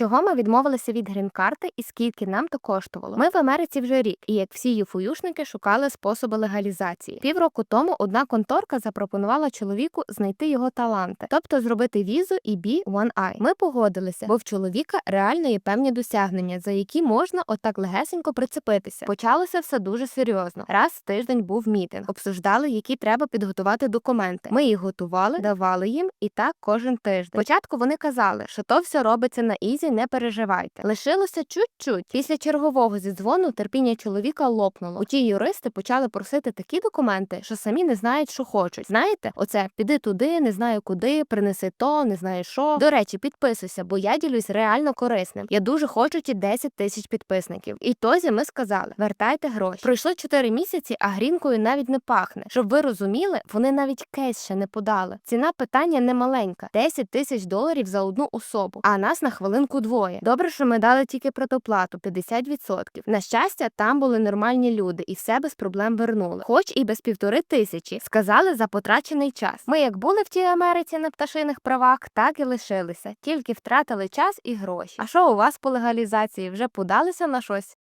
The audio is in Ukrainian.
Чого ми відмовилися від грін-карти і скільки нам то коштувало? Ми в Америці вже рік, і як всі юфуюшники шукали способи легалізації. Півроку тому одна конторка запропонувала чоловіку знайти його таланти, тобто зробити візу і бі One Eye. Ми погодилися, бо в чоловіка реально є певні досягнення, за які можна отак легесенько прицепитися. Почалося все дуже серйозно. Раз в тиждень був мітинг, обсуждали, які треба підготувати документи. Ми їх готували, давали їм, і так кожен тиждень. Спочатку вони казали, що то все робиться на ізі, не переживайте. Лишилося чуть-чуть. Після чергового зідзвону терпіння чоловіка лопнуло. У ті юристи почали просити такі документи, що самі не знають, що хочуть. Знаєте, оце піди туди, не знаю куди, принеси то, не знаю що. До речі, підписуйся, бо я ділюсь реально корисним. Я дуже хочу ті 10 тисяч підписників. І тозі ми сказали: вертайте гроші. Пройшло 4 місяці, а грінкою навіть не пахне. Щоб ви розуміли, вони навіть кейс ще не подали. Ціна питання не маленька: 10 тисяч доларів за одну особу, а нас на хвилинку двоє. Добре, що ми дали тільки протоплату 50%. На щастя, там були нормальні люди і все без проблем вернули, хоч і без півтори тисячі. Сказали за потрачений час. Ми як були в тій Америці на пташиних правах, так і лишилися, тільки втратили час і гроші. А що у вас по легалізації? Вже подалися на щось?